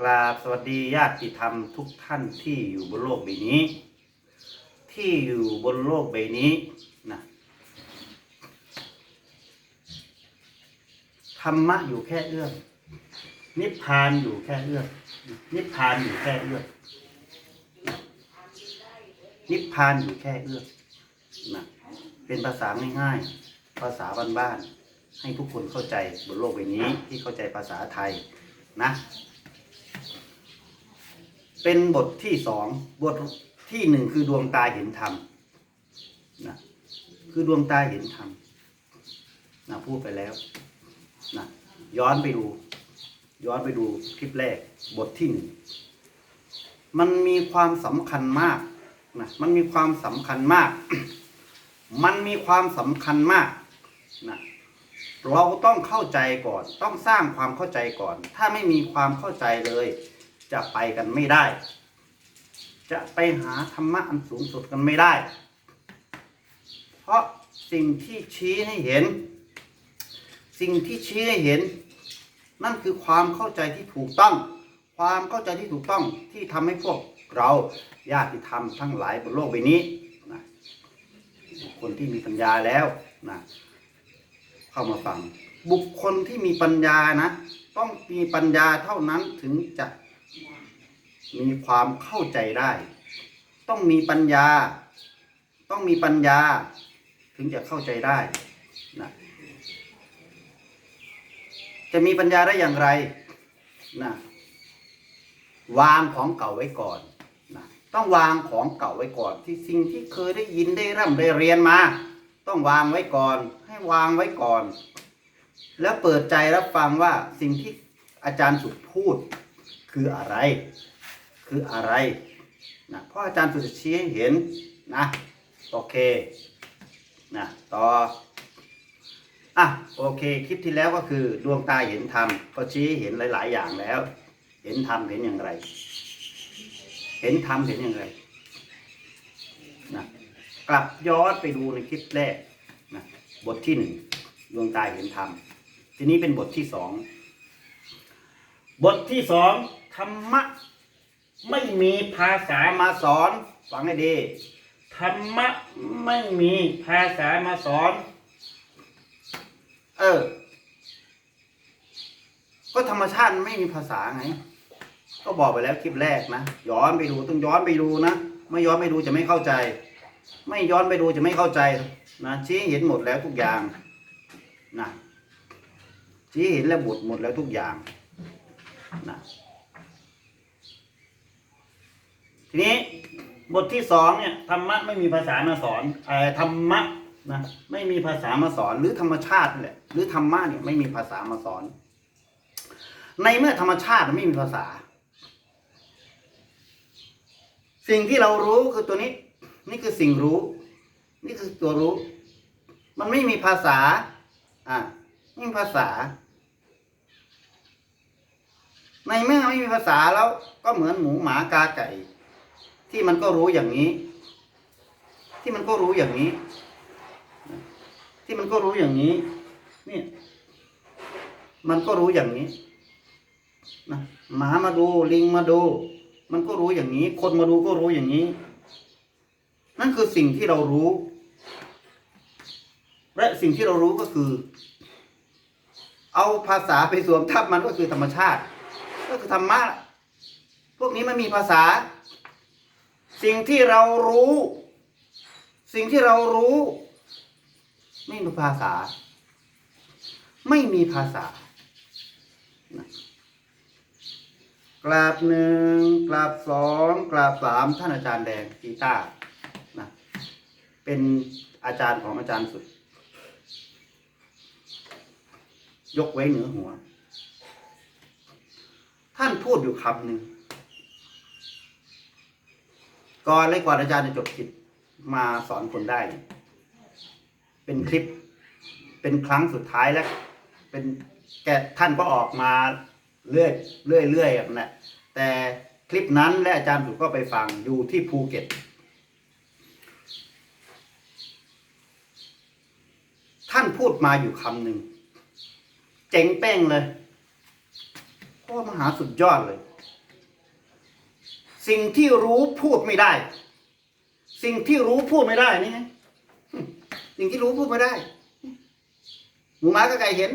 กราบสวัสดีญาติธรรมทุกท่านที่อยู่บนโลกใบนี้ ที่อยู่บนโลกใบนี้นะธรรมะอยู่แค่เอื้อมนิพพานอยู่แค่เอื้อมนิพพานอยู่แค่เอื้อมนิพพานอยู่แค่เอื้อมนะเป็นภาษาง่ายๆ ภาษาบ้านๆให้ทุกคนเข้าใจบนโลกใบนี้ที่เข้าใจภาษาไทยนะ เป็นบทที่สองบทที่หนึ่งคือดวงตาเห็นธรรมนะคือดวงตาเห็นธรรมนะพูดไปแล้วนะย้อนไปดู ย้อนไปดูคลิปแรกบทที่หนึ่งมันมีความสำคัญมากนะมันมีความสำคัญมาก มันมีความสำคัญมากนะเราต้องเข้าใจก่อน ต้องสร้างความเข้าใจก่อน ถ้าไม่มีความเข้าใจเลย จะไปกันไม่ได้ จะไปหาธรรมะอันสูงสุดกันไม่ได้ เพราะสิ่งที่ชี้ให้เห็น สิ่งที่ชี้ให้เห็น นั่นคือความเข้าใจที่ถูกต้อง ความเข้าใจที่ถูกต้องที่ทำให้พวกเราญาติธรรมทั้งหลายบนโลกใบนี้นะคนที่มีปัญญาแล้วนะเข้ามาฟัง บุคคลที่มีปัญญานะ ต้องมีปัญญาเท่านั้นถึงจะ มีความเข้าใจได้ ต้องมีปัญญา ต้องมีปัญญา ถึงจะเข้าใจได้นะจะมีปัญญาได้อย่างไรนะวางของเก่าไว้ก่อนนะต้องวางของเก่าไว้ก่อน ที่สิ่งที่เคยได้ยินได้ร่ำได้เรียนมา ต้องวางไว้ก่อน ให้วางไว้ก่อน แล้วเปิดใจรับฟังว่าสิ่งที่อาจารย์สุดพูดคืออะไร คืออะไรนะเพราะอาจารย์สุดจะชี้ให้เห็นนะโอเคนะต่ออะโอเคคลิปที่แล้วก็คือดวงตาเห็นธรรมก็ชี้เห็นหลาย ๆ อย่างแล้ว เห็นธรรมเห็นอย่างไร เห็นธรรมเห็นอย่างไรนะกลับย้อนไปดูในคลิปแรกนะบทที่หนึ่งดวงตาเห็นธรรมทีนี้เป็นบทที่สองบทที่สองธรรมะ ไม่มีภาษามาสอนฟังให้ดีธรรมะไม่มีภาษามาสอน เออ ก็ธรรมชาติไม่มีภาษาไง ก็บอกไปแล้วคลิปแรกนะ ย้อนไปดูต้องย้อนไปดูนะ ไม่ย้อนไปดูจะไม่เข้าใจ ไม่ย้อนไปดูจะไม่เข้าใจนะชี้เห็นหมดแล้วทุกอย่างนะชี้เห็นแล้วหมดหมดแล้วทุกอย่างนะ ทีนี้บทที่สองเนี่ยธรรมะไม่มีภาษามาสอนเอ่อธรรมะนะไม่มีภาษามาสอนหรือธรรมชาติแหละหรือธรรมะเนี่ยไม่มีภาษามาสอน ในเมื่อธรรมชาติไม่มีภาษา สิ่งที่เรารู้คือตัวนี้ นี่คือสิ่งรู้ นี่คือตัวรู้ มันไม่มีภาษาอ่าไม่มีภาษา ในเมื่อไม่มีภาษาแล้วก็เหมือนหมูหมากาไก่ ที่มันก็รู้อย่างนี้ ที่มันก็รู้อย่างนี้ ที่มันก็รู้อย่างนี้นี่มันก็รู้อย่างนี้นะหมามาดูลิงมาดู มันก็รู้อย่างนี้ คนมาดูก็รู้อย่างนี้ นั่นคือสิ่งที่เรารู้ และสิ่งที่เรารู้ก็คือ เอาภาษาไปสวมทับมันก็คือธรรมชาติ ก็คือธรรมะพวกนี้ไม่มีภาษา สิ่งที่เรารู้ สิ่งที่เรารู้ ไม่มีภาษา ไม่มีภาษากราบหนึ่งกราบสองกราบสามท่านอาจารย์แดงกีตาร์นะเป็นอาจารย์ของอาจารย์สุด ยกไว้เหนือหัว ท่านพูดอยู่คำหนึ่ง ก่อนเลยก่อนอาจารย์จะจบกิจมาสอนคนได้ เป็นคลิป เป็นครั้งสุดท้ายแล้ว เป็นแกท่านก็ออกมาเรื่อยเรื่อยเรื่อยแบบนั้นแต่คลิปนั้นและอาจารย์สุดก็ไปฟังอยู่ที่ภูเก็ต ท่านพูดมาอยู่คำหนึ่งเจ๋งเป้งเลยโคตรมหาสุดยอดเลย สิ่งที่รู้พูดไม่ได้ สิ่งที่รู้พูดไม่ได้นี่ไงสิ่งที่รู้พูดไม่ได้ หมูหมาก็ไก่เห็น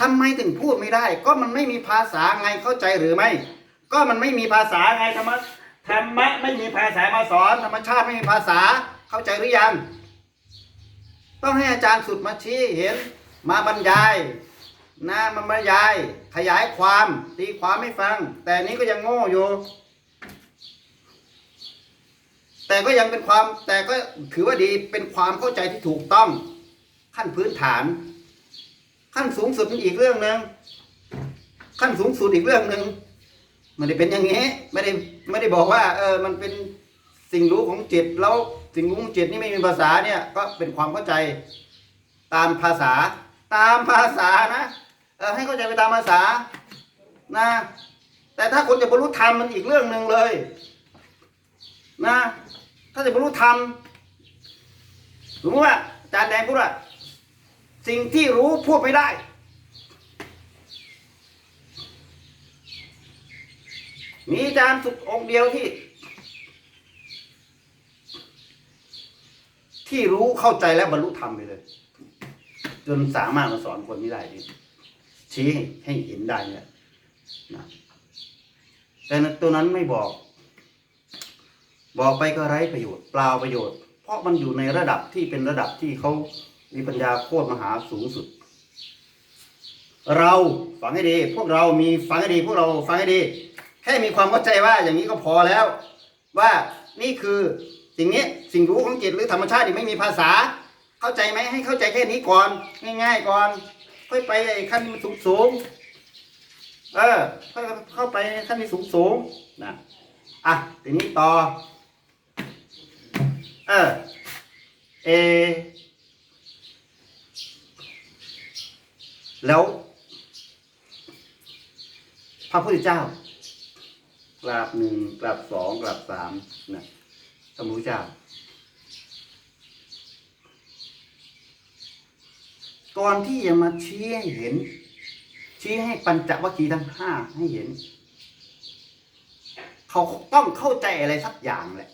ทำไมถึงพูดไม่ได้ ก็มันไม่มีภาษาไงเข้าใจหรือไม่ ก็มันไม่มีภาษาไงธรรมะธรรมะไม่มีภาษามาสอน ธรรมชาติไม่มีภาษาเข้าใจหรือยัง ต้องให้อาจารย์สุดมาชี้เห็นมาบรรยาย นะมาบรรยาย ขยายความตีความไม่ฟัง แต่นี้ก็ยังโง่อยู่ แต่ก็ยังเป็นความแต่ก็ถือว่าดีเป็นความเข้าใจที่ถูกต้อง ขั้นพื้นฐาน ขั้นสูงสุดมันอีกเรื่องหนึ่งขั้นสูงสุดอีกเรื่องหนึ่งไม่ได้เป็นอย่างนี้ไม่ได้ไม่ได้บอกว่า เออมันเป็นสิ่งรู้ของจิตแล้วสิ่งรู้ของจิตนี่ไม่มีภาษาเนี่ย ก็เป็นความเข้าใจตามภาษา ตามภาษานะ ให้เข้าใจไปตามภาษานะ แต่ถ้าคนจะบรรลุธรรมมันอีกเรื่องหนึ่งเลย นะ ถ้าจะบรรลุธรรมสมมติว่าอาจารย์แดงพูดว่าสิ่งที่รู้พูดไม่ได้ มีอาจารย์สุดองค์เดียวที่ ที่รู้เข้าใจและบรรลุธรรมไปเลย จนสามารถมาสอนคนนี้ได้นี่ ชี้ให้เห็นได้เนี่ยนะแต่ตัวนั้นไม่บอก บอกไปก็ไร้ประโยชน์เปล่าประโยชน์ เพราะมันอยู่ในระดับที่เป็นระดับที่เขามีปัญญาโคตรมหาสูงสุด เราฟังให้ดี พวกเรามีฟังให้ดี พวกเราฟังให้ดี แค่มีความเข้าใจว่าอย่างนี้ก็พอแล้ว ว่านี่คือสิ่งนี้สิ่งรู้ของจิตหรือธรรมชาติที่ไม่มีภาษา เข้าใจไหมให้เข้าใจแค่นี้ก่อน ง่าย ๆ ก่อน ค่อยไปไอ้ขั้นที่มันสูงสูงๆเออค่อยเข้าไปขั้นที่สูงสูงๆนะอะทีนี้ต่อ เออเอ แล้วพระพุทธเจ้ากราบหนึ่งกราบสองกราบสามนะพระพุทธเจ้า ก่อนที่จะมาชี้ให้เห็น ชี้ให้ปัญจวัคคีย์ทั้งห้าให้เห็น เขาต้องเข้าใจอะไรสักอย่างแหละ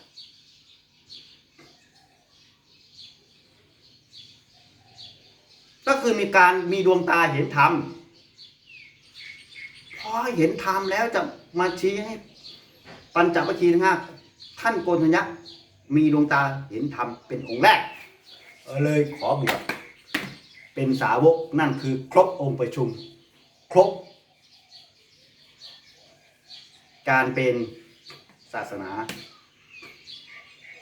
ก็คือมีการมีดวงตาเห็นธรรมพอเห็นธรรมแล้วจะมาชี้ให้ปัญจวัคคีย์ทั้งห้าท่านโกนทัญญะมีดวงตาเห็นธรรมเป็นองค์แรกเเลยขอบวช เป็นสาวกนั่นคือครบองค์ประชุม ครบ การเป็นศาสนา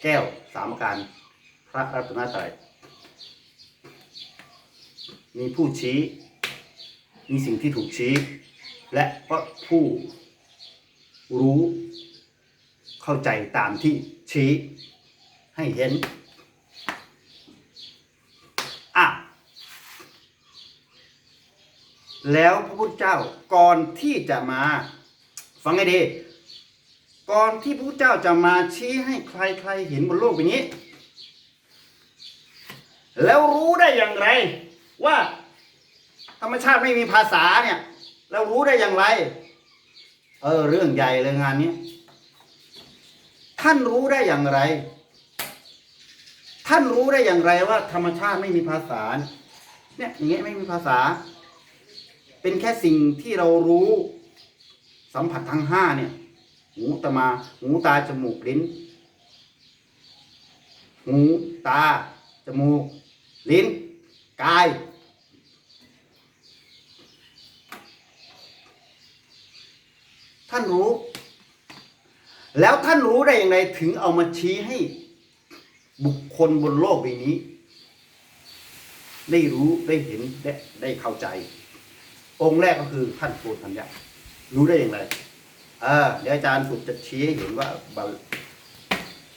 แก้วสามการพระรัตนตรัยมีผู้ชี้ มีสิ่งที่ถูกชี้ และก็ผู้รู้เข้าใจตามที่ชี้ให้เห็น อะ แล้วพระพุทธเจ้าก่อนที่จะมา ฟังให้ดีก่อนที่พระพุทธเจ้าจะมาชี้ให้ใครๆเห็นบนโลกใบนี้ แล้วรู้ได้อย่างไร ว่าธรรมชาติไม่มีภาษาเนี่ยเรารู้ได้อย่างไร เออเรื่องใหญ่เลยงานนี้ท่านรู้ได้อย่างไร ท่านรู้ได้อย่างไรว่า ธรรมชาติไม่มีภาษา เนี่ยอย่างเงี้ยไม่มีภาษา เป็นแค่สิ่งที่เรารู้สัมผัสทั้งห้าเนี่ย หูตามา หูตาจมูกลิ้น หูตา จมูก ลิ้น กาย ท่านรู้ แล้วท่านรู้ได้อย่างไรถึงเอามาชี้ให้บุคคลบนโลกใบนี้ ได้รู้ได้เห็นได้ได้เข้าใจ องค์แรกก็คือท่านโกฏัญญะรู้ได้อย่างไรเออเดี๋ยวอาจารย์สุดจะชี้ให้เห็นว่า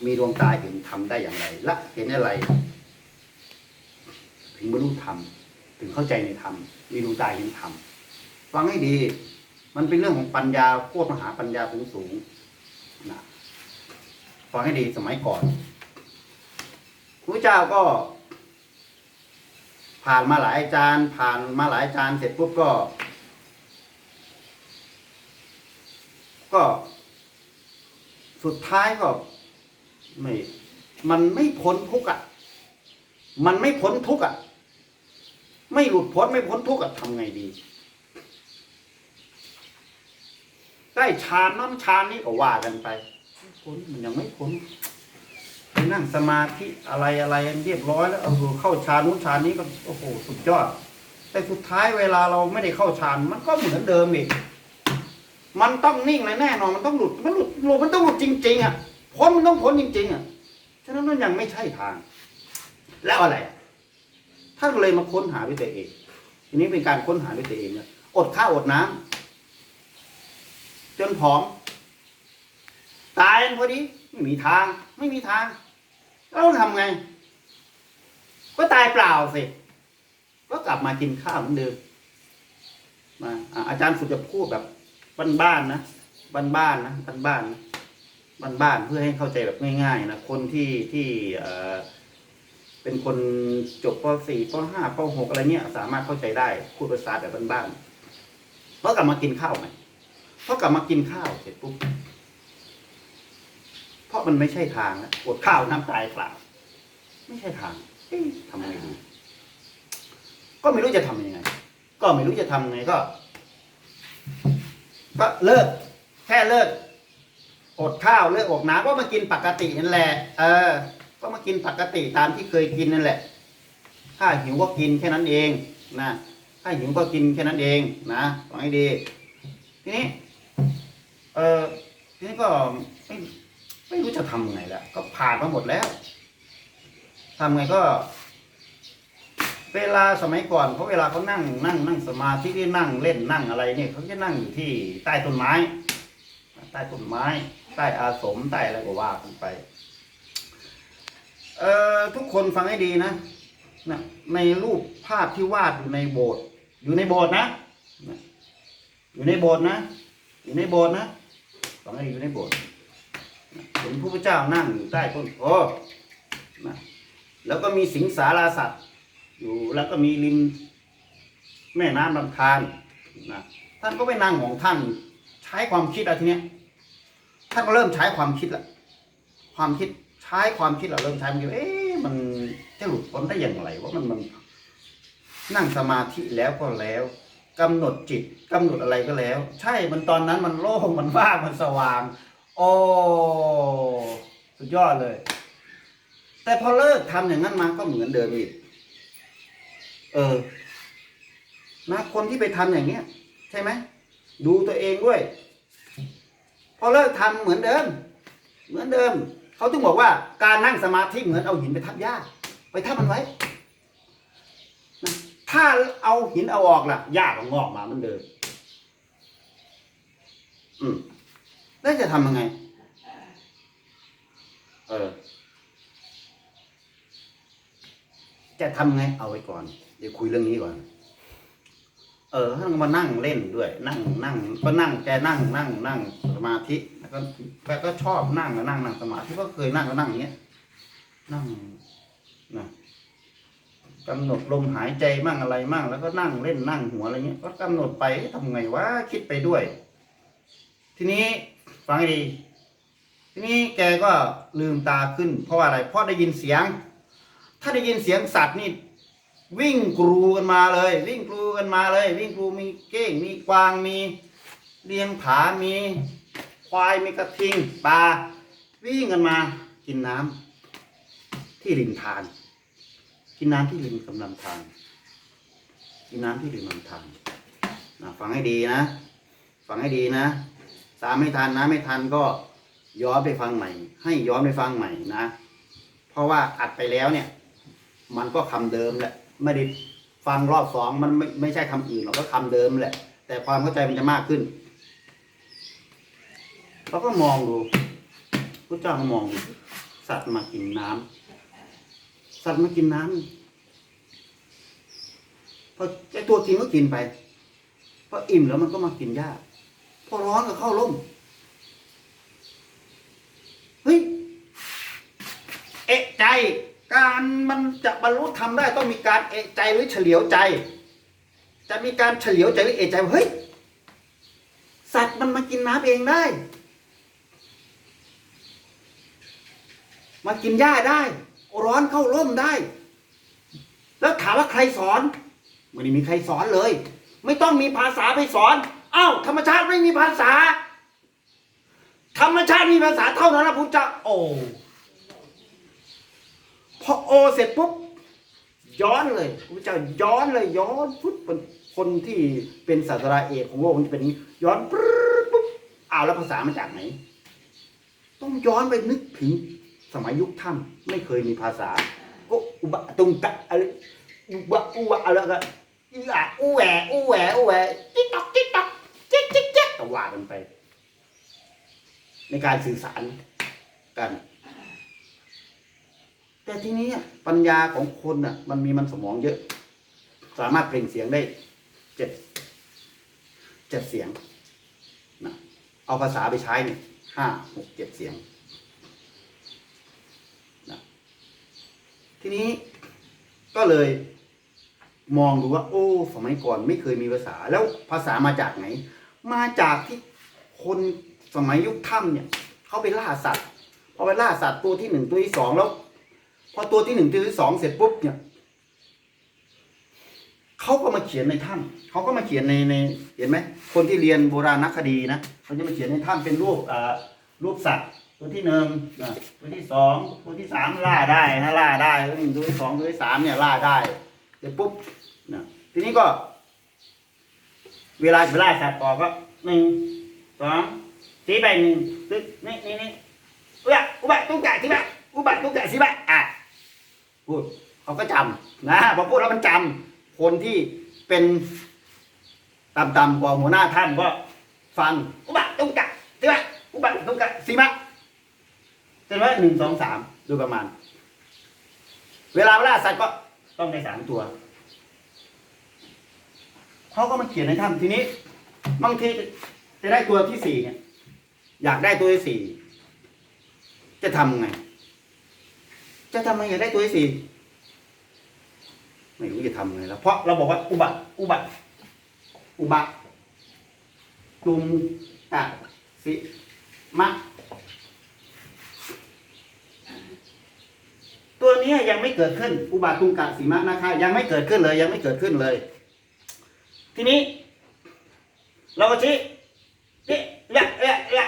มีดวงตาเห็นทำได้อย่างไร และเห็นอะไร ถึงบรรลุธรรมถึงเข้าใจในธรรมมีดวงตาเห็นธรรมฟังให้ดี มันเป็นเรื่องของปัญญาโคตรมหาปัญญาสูงสูงนะฟังให้ดีสมัยก่อนพระเจ้าก็ ผ่านมาหลายอาจารย์ ผ่านมาหลายอาจารย์เสร็จปุ๊บก็ ก็ สุดท้ายก็ไม่มันไม่พ้นทุกข์อะ มันไม่พ้นทุกข์อะ ไม่หลุดพ้นไม่พ้นทุกข์อะทำไงดี ได้ฌานนั้นฌานนี้ก็ว่ากันไปพ้นมันยังไม่พ้น นั่งสมาธิอะไรอะไรเรียบร้อยแล้วเออเข้าฌานนู้นฌานนี้ก็โอ้โหสุดยอด แต่สุดท้ายเวลาเราไม่ได้เข้าฌานมันก็เหมือนเดิมอีกมันต้องนิ่งเลยแน่นอนมันต้องหลุดมันหลุดหลุดมันต้องหลุดจริง ๆ อะพ้นมันต้องพ้นจริง ๆ อะฉะนั้นมันยังไม่ใช่ทาง แล้วอะไรท่านเลยมาค้นหาด้วยตัวเองทีนี้เป็นการค้นหาด้วยตัวเองนะอดข้าวอดน้ำจนผอมตายพอดีไม่มีทาง ไม่มีทาง แล้วต้องทำไง ก็ตายเปล่าสิ ก็กลับมากินข้าวเหมือนเดิมมาอาจารย์สุดจะพูดแบบบ้านๆนะบ้านๆนะบ้านๆนะบ้านๆเพื่อให้เข้าใจแบบง่ายๆนะคนที่ที่เป็นคนจบป .4 ป .5 ป .6 อะไรเนี้ย สามารถเข้าใจได้พูดภาษาแบบบ้านๆเพราะกลับมากินข้าวไหมเพราะกลับมากินข้าวเสร็จปุ๊บ เพราะมันไม่ใช่ทางแล้วอดข้าวน้ำตายเปล่า ไม่ใช่ทางเอ๊ะทำไงดี ก็ไม่รู้จะทำยังไง ก็ไม่รู้จะทำยังไงก็ ก็เลิก แค่เลิก อดข้าวเลิกอดน้ำก็มากินปกตินั่นแหละ เออ ก็มากินปกติตามที่เคยกินนั่นแหละ ถ้าหิวก็กินแค่นั้นเองนะถ้าหิวก็กินแค่นั้นเองนะฟังให้ดี ทีนี้ เออทีนี้ก็ ไม่รู้จะทำไงแล้วก็ผ่านมาหมดแล้วทำไงก็ เวลาสมัยก่อนเขาเวลาเขานั่งนั่งนั่งสมาธิที่นั่งเล่นนั่งอะไรเนี่ยเขาจะนั่งอยู่ที่ใต้ต้นไม้ ใต้ต้นไม้ ใต้อาสมใต้อะไรก็ว่ากันไป เอ่อทุกคนฟังให้ดีนะนะในรูปภาพที่วาดอยู่ในโบสถ์อยู่ในโบสถ์นะ อยู่ในโบสถ์นะ อยู่ในโบสถ์นะฟังให้ดีอยู่ในโบสถ์ เห็นพระพุทธเจ้านั่งอยู่ใต้ต้นโพนะแล้วก็มีสิงสาราสัตว์ อยู่แล้วก็มีริมแม่น้ำลำธารนะท่านก็ไปนั่งของท่านใช้ความคิดอะทีเนี้ยท่านก็เริ่มใช้ความคิดละความคิดใช้ความคิดเราเริ่มใช้มันอยู่เอ๊ะมันจะหลุดพ้นได้อย่างไรว่ามันมันนั่งสมาธิแล้วก็แล้วกำหนดจิตกำหนดอะไรก็แล้ว ใช่มันตอนนั้นมันโล่งมันว่างมันสว่าง โอ้สุดยอดเลย แต่พอเลิกทำอย่างนั้นมาก็เหมือนเดิมอีกเออนะคนที่ไปทำอย่างเนี้ย ใช่ไหมดูตัวเองด้วย พอเลิกทำเหมือนเดิม เหมือนเดิม เขาถึงบอกว่าการนั่งสมาธิเหมือนเอาหินไปทับหญ้าไปทับมันไว้นะถ้าเอาหินเอาออกล่ะหญ้าก็งอกมาเหมือนเดิม อืม แล้วจะทำยังไง เออ จะทำไงเอาไว้ก่อน เดี๋ยวคุยเรื่องนี้ก่อน เออท่านก็มานั่งเล่นด้วย นั่งนั่งก็นั่งแกนั่งนั่งนั่งสมาธิแล้วก็แกก็ชอบนั่งแล้วนั่งนั่งสมาธิก็เคยนั่งแล้วนั่งอย่างเงี้ย นั่งนะกำหนดลมหายใจมั่งอะไรมั่งแล้วก็นั่งเล่นนั่งหัวอะไรเงี้ยก็กำหนดไปทำไงวะคิดไปด้วย ทีนี้ ฟังให้ดี ทีนี้แกก็ลืมตาขึ้น เพราะว่าอะไร เพราะได้ยินเสียง ถ้าได้ยินเสียงสัตว์นี่วิ่งกรูกันมาเลย วิ่งกรูกันมาเลย วิ่งกรูมีเก้งมีกวางมีเลียงผามีควายมีกระทิงปลาวิ่งกันมากินน้ำที่ริมทานกินน้ำที่ริมกำลำธารกินน้ำที่ริมลำธารนฟังให้ดีนะ ฟังให้ดีนะ ตามไม่ทันนะไม่ทันก็ย้อนไปฟังใหม่ ให้ย้อนไปฟังใหม่นะ เพราะว่าอัดไปแล้วเนี่ย มันก็คำเดิมแหละไม่ได้ฟังรอบสองมันไม่ไม่ใช่คำอื่นหรอกก็คำเดิมแหละ แต่ความเข้าใจมันจะมากขึ้นเราก็มองดูพระเจ้าก็มองดูสัตว์มากินน้ำสัตว์มากินน้ำพอไอตัวกินก็กินไปพออิ่มแล้วมันก็มากินหญ้า พอร้อนก็เข้าร่มเฮ้ยเอะใจ การมันจะบรรลุธรรมได้ต้องมีการเอะใจหรือเฉลียวใจ จะมีการเฉลียวใจหรือเอะใจเฮ้ยสัตว์มันมากินน้ำเองได้ มากินหญ้าได้ ร้อนเข้าร่มได้ แล้วถามว่าใครสอนไม่ได้มีใครสอนเลย ไม่ต้องมีภาษาไปสอน อ้าวธรรมชาติไม่มีภาษา ธรรมชาติมีภาษาเท่านั้นนะพุทธเจ้าโอ้พอโอเสร็จปุ๊บย้อนเลยพระเจ้าย้อนเลยย้อนปุ๊บคนที่เป็นศาสตราเอกของโลกมันจะเป็นยังงี้ย้อนปุ๊บปุ๊บอ้าวแล้วภาษามาจากไหน ต้องย้อนไปนึกถึงสมัยยุคถ้ำไม่เคยมีภาษาก็อุบะตุงตะอะไรอุบะอุบะอะไรก็อีอะอูแหวอูแหวอูแหวจิ๊กตอกจิ๊กตอก จ๊กจิ๊กจิ๊กก็ว่ากันไป ในการสื่อสารกัน แต่ทีนี้ปัญญาของคนน่ะ มันมีมันสมองเยอะ สามารถเปล่งเสียงได้เจ็ดเจ็ดเสียงนะเอาภาษาไปใช้เนี่ยห้าหกเจ็ดเสียงนะทีนี้ก็เลยมองดูว่า โอ้ สมัยก่อนไม่เคยมีภาษาแล้วภาษามาจากไหน มาจากที่คนสมัยยุคถ้ำเนี่ยเขาไปล่าสัตว์พอไปล่าสัตว์ตัวที่หนึ่งตัวที่สองแล้ว พอตัวที่หนึ่งตัวที่สองเสร็จปุ๊บเนี่ยเขาก็มาเขียนในถ้ำเขาก็มาเขียนในในเห็นไหมคนที่เรียนโบราณคดีนะเขาจะมาเขียนในถ้ำเป็นรูปอ่ารูปสัตว์ตัวที่หนึ่งนะตัวที่สองตัวที่สามล่าได้นะล่าได้ตัวที่หนึ่งตัวที่สองตัวที่สามเนี่ยล่าได้เสร็จปุ๊บนะทีนี้ก็ เวลาจะล่าสัตว์ออกก็หนึ่งสองสีไปหนึ่งตึ๊กนี่นี่นี่อุบะอุบะตุ้งกะสิบะอุบะตุ้งกะสิบะอะพูดเขาก็จำนะพอพูดแล้วมันจำคนที่เป็นต่ำๆกว่าหัวหน้าท่านก็ฟังอุบะตุ้งกะสิบะอุบะตุ้งกะสิบะเห็นไหมหนึ่งสองสามโดยประมาณ เวลาล่าสัตว์ก็ต้องได้สามตัว เขาก็มาเขียนในถ้ำทีนี้ บางทีจะได้ตัวที่สี่เนี่ย อยากได้ตัวที่สี่จะทำไง จะทำไงอยากได้ตัวที่สี่ไม่รู้จะทำไงแล้วเพราะเราบอกว่าอุบัติอุบัติอุบัติตุมตะสิมะตัวนี้ยังไม่เกิดขึ้น อุบัติตุงกะสีมะนะคะ ยังไม่เกิดขึ้นเลย ยังไม่เกิดขึ้นเลย ทีนี้ เราก็ชี้นี่ละละละ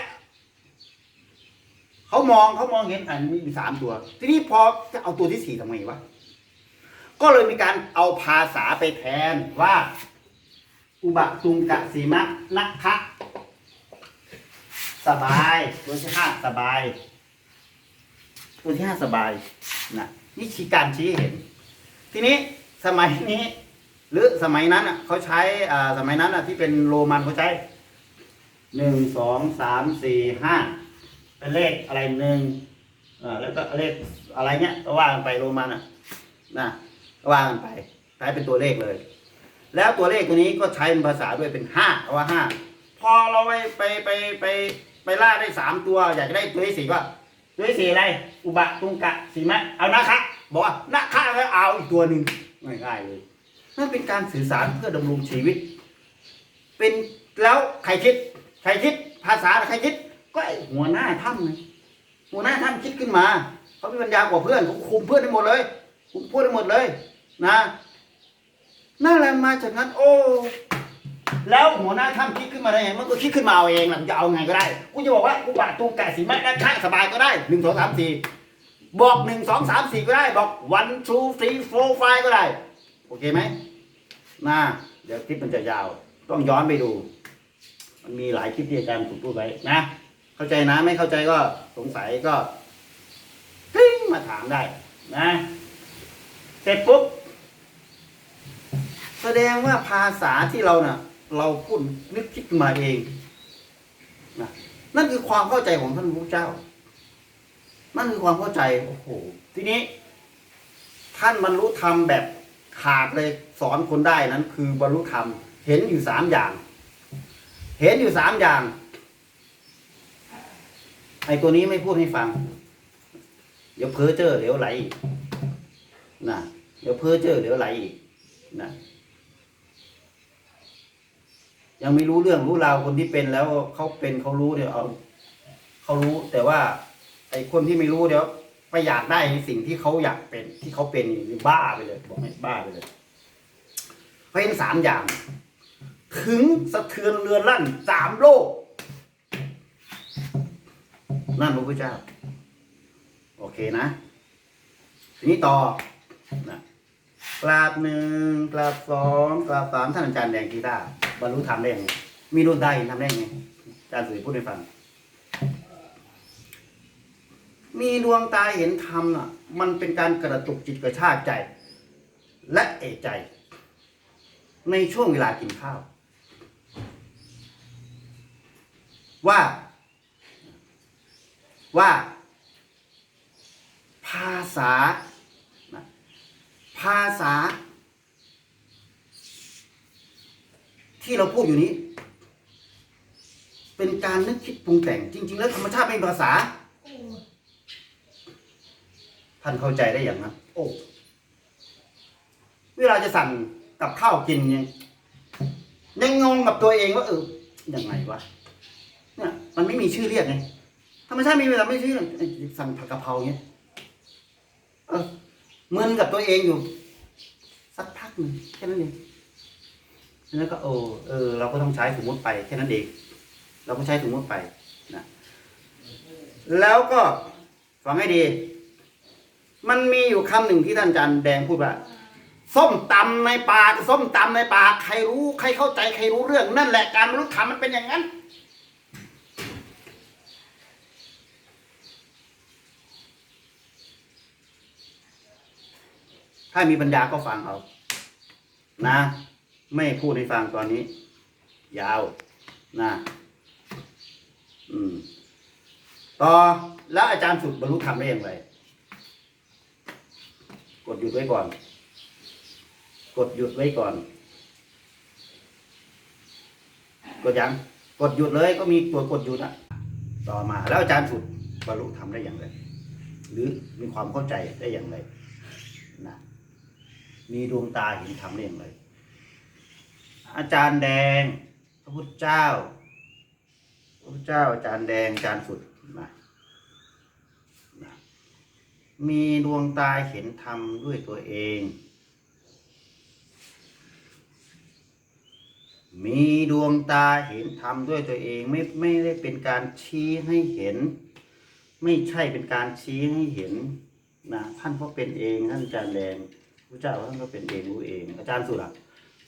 เขามองเขามองเห็นอันนี้มีสามตัว ทีนี้พอจะเอาตัวที่สี่ทำไงวะก็เลยมีการเอาภาษาไปแทนว่า อุบะตุงกะสีมะนักคะสบาย ตัวที่ห้าสบาย ตัวที่ห้าสบายนะนี่ชี้การชี้เห็น ทีนี้สมัยนี้ หรือสมัยนั้นอะเขาใช้อ่าสมัยนั้นอะที่เป็นโรมันเขาใช้หนึ่งสองสามสี่ห้าเป็นเลขอะไรหนึ่งอ่าแล้วก็เลขอะไรเงี้ยก็ว่ากันไปโรมันอะนะก็ว่ากันไปใช้เป็นตัวเลขเลย แล้วตัวเลขตัวนี้ก็ใช้เป็นภาษาด้วยเป็นห้าเอาว่าห้าพอเราไปไปไปไปไปล่าได้สามตัว อยากจะได้ตัวที่สี่ก็ตัวที่สี่อะไร อุบะตุงกะสีมะเอานะคะบอกว่านะคะแล้วเอาอีกตัวหนึ่งง่ายๆเลย นั่นเป็นการสื่อสารเพื่อดำรงชีวิต เป็นแล้วใครคิด ใครคิด ภาษาใครคิด ก็ไอหัวหน้าถ้ำไงหัวหน้าถ้ำคิดขึ้นมาเขามีปัญญากว่าเพื่อนเขาคุมเพื่อนได้หมดเลยคุมเพื่อนได้หมดเลย นะนั่นแหละมาจากนั้น โอ้แล้วหัวหน้าถ้ำคิดขึ้นมาได้ไงมันก็คิดขึ้นมาเอาเองหละมันจะเอาไงก็ได้ กูจะบอกว่ากูบาดตูกะสีไม้ด้านข้างสบายก็ได้หนึ่งสองสามสี่บอกหนึ่งสองสามสี่ก็ได้ บอก one two three four five ก็ได้ โอเคไหมนะเดี๋ยวคลิปมันจะยาว ต้องย้อนไปดู มันมีหลายคลิปที่อาจารย์ถูกพูดไว้นะ เข้าใจนะไม่เข้าใจก็สงสัยก็ทิ้งมาถามได้นะ เสร็จปุ๊บ แสดงว่าภาษาที่เราเน่ะ เราพูดนึกคิดมาเองนะนั่นคือความเข้าใจของท่านพระเจ้า นั่นคือความเข้าใจโอ้โหทีนี้ ท่านบรรลุธรรมแบบ ขาดเลยสอนคนได้นั้น คือบรรลุธรรม เห็นอยู่สามอย่าง เห็นอยู่สามอย่าง ไอ้ตัวนี้ไม่พูดให้ฟัง เดี๋ยวเพ้อเจ้อเดี๋ยวไหลอีกนะเดี๋ยวเพ้อเจ้อเดี๋ยวไหลอีกนะยังไม่รู้เรื่องรู้ราวคนที่เป็นแล้วเขาเป็นเขารู้เดี๋ยวเอาเขารู้แต่ว่า ไอ้คนที่ไม่รู้เดี๋ยว ไปอยากได้ในสิ่งที่เขาอยากเป็นที่เขาเป็นนี่บ้าไปเลยบอกไม่บ้าไปเลยเพราะเห็นสามอย่าง ถึงสะเทือนเรือนลั่นสามโลก นั่นพระพุทธเจ้า โอเคนะ ทีนี้ต่อนะกราบหนึ่งกราบสองกราบสามท่านอาจารย์แดงกีตาร์บรรลุธรรมได้ยังไงมีดวงตาเห็นธรรมได้ยังไงอาจารย์สุริพูดให้ฟัง มีดวงตาเห็นธรรมน่ะ มันเป็นการกระตุกจิตกระชากใจ และเอกใจ ในช่วงเวลากินข้าว ว่า ว่า ภาษา ภาษา ที่เราพูดอยู่นี้ เป็นการนึกคิดปรุงแต่ง จริง ๆ แล้วธรรมชาติไม่มีภาษา ท่านเข้าใจได้อย่างนั้นโอ้เวลาจะสั่งกับข้าวกินยังยังงงกับตัวเองว่าเออยังไงวะเนี่ยมันไม่มีชื่อเรียกไงธรรมชาติมีเวลาไม่ชื่อเรียสั่งผัดกะเพราเงี้ยเออมึนกับตัวเองอยู่ สักพักหนึ่งแค่นั้นเองแล้วก็โอ้เออ เราก็ต้องใช้สมมติไปแค่นั้นเอง เราก็ใช้สมมติไปนะแล้วก็ฟังให้ดี มันมีอยู่คำหนึ่งที่ท่านอาจารย์แดงพูดว่าส้มตำในปากส้มตำในปากใครรู้ใครเข้าใจใครรู้เรื่อง นั่นแหละการบรรลุธรรมมันเป็นอย่างนั้น ถ้ามีปัญญาก็ฟังเอา นะ ไม่พูดให้ฟังตอนนี้ ยาว นะ อืม ต่อแล้วอาจารย์สุดบรรลุธรรมได้อย่างไร ดหยุดไว้ก่อน กดหยุดไว้ก่อน กดยัง กดหยุดเลยก็มีตัวกดหยุดอะต่อมาแล้วอาจารย์สุดบรรลุธรรมได้อย่างไร หรือมีความเข้าใจได้อย่างไรนะมีดวงตาเห็นธรรมได้อย่างไร อาจารย์แดง พระพุทธเจ้า พระพุทธเจ้าอาจารย์แดงอาจารย์สุดนะนะ มีดวงตาเห็นธรรมด้วยตัวเอง มีดวงตาเห็นธรรมด้วยตัวเองไม่ไม่ได้เป็นการชี้ให้เห็น ไม่ใช่เป็นการชี้ให้เห็นนะท่านก็เป็นเองท่านอาจารย์แดงพระเจ้าท่านก็เป็นเองรู้เอง อาจารย์สุดอะ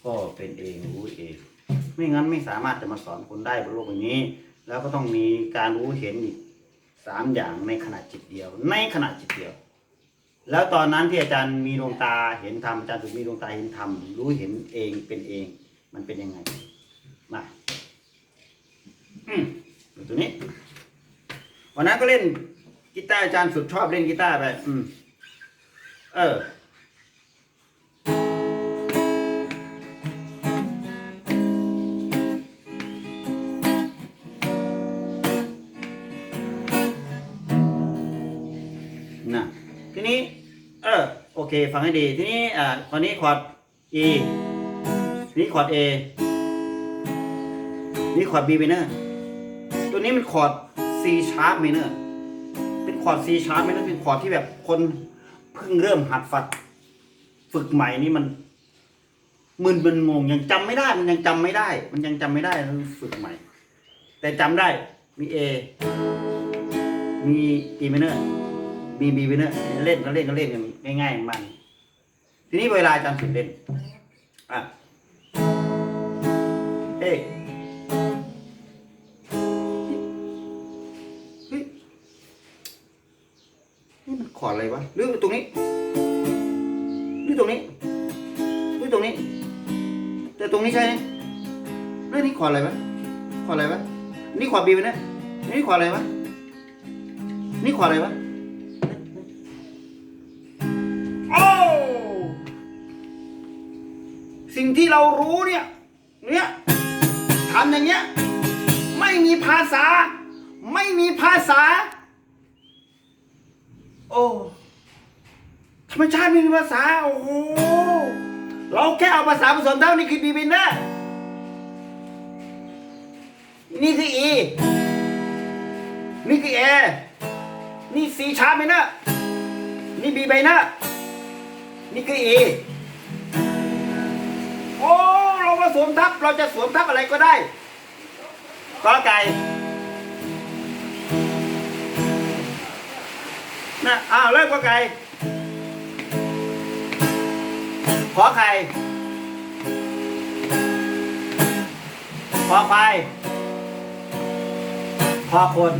ก็เป็นเองรู้เอง ไม่งั้นไม่สามารถจะมาสอนคนได้บนโลกใบนี้ แล้วก็ต้องมีการรู้เห็นอีก สามอย่างในขณะจิตเดียว ในขณะจิตเดียว แล้วตอนนั้นที่อาจารย์มีดวงตาเห็นธรรมอาจารย์สุดมีดวงตาเห็นธรรมรู้เห็นเองเป็นเอง มันเป็นยังไงมาอืมดูตัวนี้วันนั้นก็เล่นกีตาร์อาจารย์สุดชอบเล่นกีตาร์ไปอืมเออ เคฟังให้ดีทีนี้อ่าตอนนี้คอร์ด E นี่คอร์ด A นี่คอร์ด B minor ตัวนี้มันคอร์ด C sharp minor เป็นคอร์ด C sharp minor เป็นคอร์ดที่แบบคนเพิ่งเริ่มหัดฟัดฝึกใหม่นี่มันมึนมันงงยังจำไม่ได้ มันยังจำไม่ได้ มันยังจำไม่ได้มันฝึกใหม่ แต่จำได้มี A มี E minor มี B minor เล่นก็เล่นก็เล่นกันง่ายๆของมัน ทีนี้เวลาอาจารย์ฝึกเล่นอะเฮ้ยเฮ้ยนี่มันขอดอะไรวะหรือตรงนี้หรือตรงนี้หรือตรงนี้ แต่ตรงนี้ใช่ไหมเรื่องนี้ขอดอะไรวะขอดอะไรวะนี่ขอดบีไปนะนี่ขอดอะไรวะนี่ขอดอะไรวะ สิ่งที่เรารู้เนี่ยเนี่ยทำอย่างเงี้ยไม่มีภาษา ไม่มีภาษา โอ้ธรรมชาติไม่มีภาษาโอ้โหเราแค่เอาภาษาผสมเท่านี้คือบีบินนะนี่คืออีนี่คือเอนี่ซีชาร์ปไหมนะนี่บีใบหน้านี่คือเอโอ้เรามาสวมทับเราจะสวมทับอะไรก็ได้กอไก่นะอ้าวเริ่มกอไก่ขอไข่ขอควายขอคน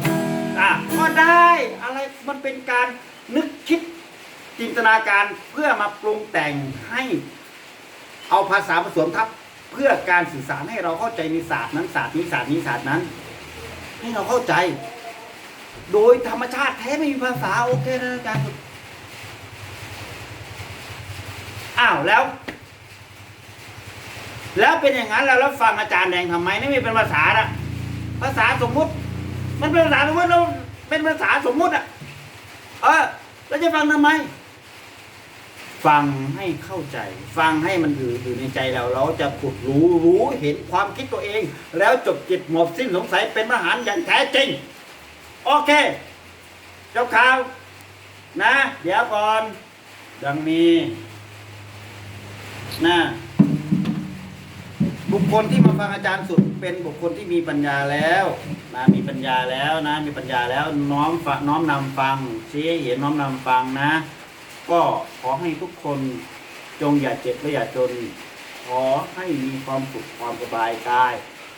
อะก็ได้อะไรมันเป็นการนึกคิดจินตนาการเพื่อมาปรุงแต่งให้ เอาภาษาผสมทับเพื่อการสื่อสารให้เราเข้าใจในศาสตร์นั้นศาสตร์นี้ศาสตร์นี้ศาสตร์นั้น ให้เราเข้าใจ โดยธรรมชาติแท้ไม่มีภาษาโอเคนะอาจารย์อ้าวแล้ว แล้วเป็นอย่างนั้นแล้วแล้วฟังอาจารย์แดงทำไมนี่ไม่เป็นภาษาอะภาษาสมมุติ มันเป็นภาษาสมมติเราเป็นภาษาสมมุติอะเออแล้วจะฟังทำไม ฟังให้เข้าใจ ฟังให้มันอยู่อยู่ในใจเราเราจะขุดรู้รู้เห็นความคิดตัวเอง แล้วจบจิตหมดสิ้นสงสัยเป็นมหารอย่างแท้จริง โอเคเจ้าข่าวนะ เดี๋ยวก่อน ดังนี้นะบุคคลที่มาฟังอาจารย์สุดเป็นบุคคลที่มีปัญญาแล้วนะมีปัญญาแล้วนะ มีปัญญาแล้วน้อมน้อมนำฟังชี้เห็นน้อมนำฟังนะ ก็ขอให้ทุกคนจงอย่าเจ็บและอย่าจน ขอให้มีความสุขความสบายกาย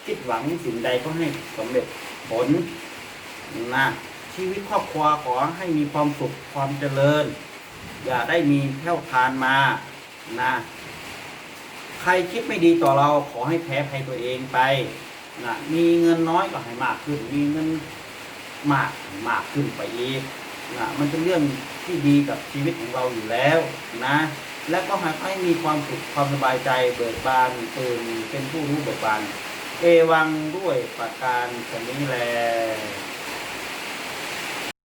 คิดหวังสิ่งใดก็ให้สำเร็จผลนะชีวิตครอบครัวขอให้มีความสุขความเจริญ อย่าได้มีแผ่วพานมานะใครคิดไม่ดีต่อเราขอให้แพ้ภัยตัวเองไปนะมีเงินน้อยก็ให้มากขึ้น มีเงินมากมากขึ้นไปอีกนะมันเป็นเรื่อง ที่ดีกับชีวิตของเราอยู่แล้วนะ และก็หากให้มีความสุขความสบายใจเบิกบานตื่นเป็นผู้รู้เบิกบานเอวังด้วยประการชนี้แล